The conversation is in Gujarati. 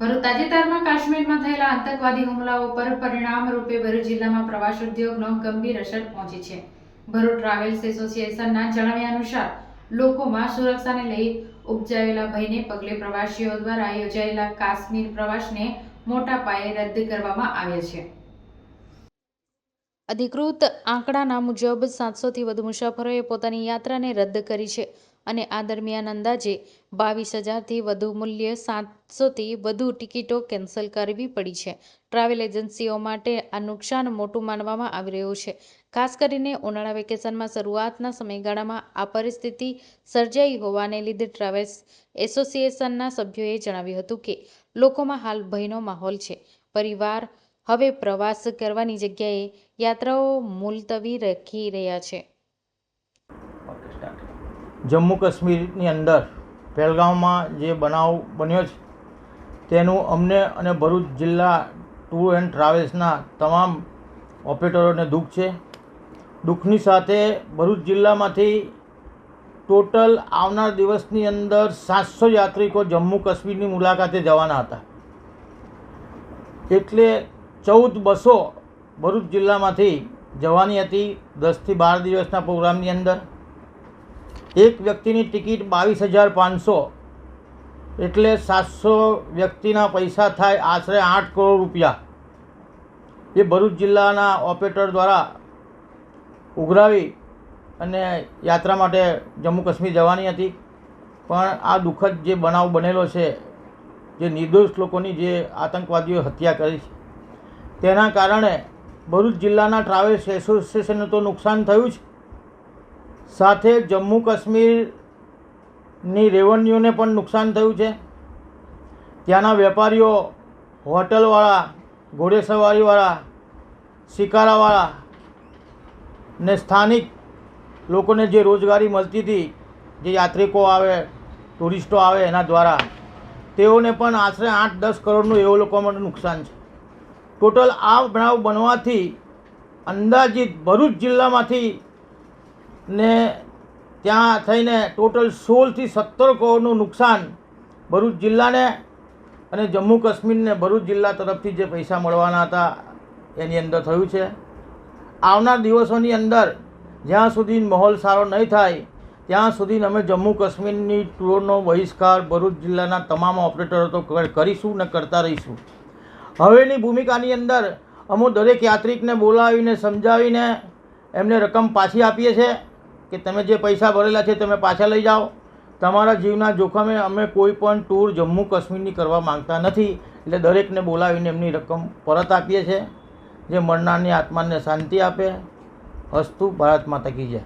ભરૂચ તાજેતરમાં કાશ્મીરમાં થયેલા આતંકવાદી હુમલાઓ પર પરિણામ રૂપે ભરૂચ જિલ્લામાં પ્રવાસ ઉદ્યોગનો ગંભીર અસર પહોંચી છે. ભરૂચ ટ્રાવેલ્સ એસોસિએશનના જણાવ્યા અનુસાર, લોકોમાં સુરક્ષાને લઈ ઉપજાવેલા ભયને પગલે પ્રવાસીઓ દ્વારા યોજાયેલા કાશ્મીર પ્રવાસને મોટા પાયે રદ કરવામાં આવ્યા છે. અધિકૃત આંકડાના મુજબ સાતસોથી વધુ મુસાફરોએ પોતાની યાત્રાને રદ કરી છે. અને આ દરમિયાન અંદાજે બાવીસ હજારથી વધુ મૂલ્ય સાતસોથી વધુ ટિકિટો કેન્સલ કરવી પડી છે. ટ્રાવેલ એજન્સીઓ માટે આ નુકસાન મોટું માનવામાં આવી રહ્યું છે. ખાસ કરીને ઉનાળા વેકેશનમાં શરૂઆતના સમયગાળામાં આ પરિસ્થિતિ સર્જાઈ હોવાને લીધે ટ્રાવેલ્સ એસોસિએશનના સભ્યોએ જણાવ્યું હતું કે લોકોમાં હાલ ભયનો માહોલ છે. પરિવાર હવે પ્રવાસ કરવાની જગ્યાએ યાત્રાઓ મુલતવી રાખી રહ્યા છે. જમ્મુ કાશ્મીરની અંદર પહેલગામમાં જે બનાવ બન્યો છે, તેનું અમને અને ભરૂચ જિલ્લા ટૂર એન્ડ ટ્રાવેલ્સના તમામ ઓપરેટરોને દુઃખ છે. દુઃખની સાથે ભરૂચ જિલ્લામાંથી ટોટલ આવનાર દિવસની અંદર સાતસો યાત્રિકો જમ્મુ કાશ્મીરની મુલાકાતે જવાના હતા. એટલે ચૌદ બસો ભરૂચ જિલ્લામાંથી જવાની હતી દસથી બાર દિવસના પ્રોગ્રામની અંદર. એક વ્યક્તિની ટિકિટ બાવીસ હજાર પાંચસો એટલે સાતસો વ્યક્તિના પૈસા થાય, આશરે આઠ કરોડ રૂપિયા. એ ભરૂચ જિલ્લાના ઓપરેટર દ્વારા ઉઘરાવી અને યાત્રા માટે જમ્મુ કાશ્મીર જવાની હતી. પણ આ દુઃખદ જે બનાવ બનેલો છે, જે નિર્દોષ લોકોની જે આતંકવાદીઓ હત્યા કરી છે, તેના કારણે ભરૂચ જિલ્લાના ટ્રાવેલ્સ એસોસિએશનને તો નુકસાન થયું જ. સાથે જમ્મુ કાશ્મીરની રેવન્યુને પણ નુકસાન થયું છે. ત્યાંના વેપારીઓ, હોટલવાળા, ઘોડેસવારીવાળા શિકારાવાળા ને સ્થાનિક લોકોને જે રોજગારી મળતી હતી, જે યાત્રિકો આવે, ટુરિસ્ટો આવે એના દ્વારા, તેઓને પણ આશરે આઠ દસ કરોડનું એવો લોકો માટે નુકસાન છે. ટોટલ આ બનાવ બનવાથી અંદાજિત ભરૂચ જિલ્લામાંથી ને ત્યાં થઈને ટોટલ સોળથી સત્તર કરોડનું નુકસાન ભરૂચ જિલ્લાને અને જમ્મુ કાશ્મીરને ભરૂચ જિલ્લા તરફથી જે પૈસા મળવાના હતા, એની અંદર થયું છે. આવનાર દિવસોની અંદર જ્યાં સુધી માહોલ સારો નહીં થાય, ત્યાં સુધી અમે જમ્મુ કાશ્મીરની ટૂરનો બહિષ્કાર ભરૂચ જિલ્લાના તમામ ઓપરેટરો તો કરીશું ને કરતા રહીશું. હવેની ભૂમિકાની અંદર અમુક દરેક યાત્રિકને બોલાવીને, સમજાવીને એમને રકમ પાછી આપીએ છીએ. કે તમે જે પૈસા ભરેલા છે તમે પાછા લઈ જાઓ. તમારા જીવના જોખમે અમે કોઈ પણ ટૂર જમ્મુ કાશ્મીરની કરવા માંગતા નથી. એટલે દરેકને બોલાવીને એમની રકમ પરત આપીએ છીએ. જે મરનારની આત્માને શાંતિ આપે. અસ્તુ ભારત માતા કી જય.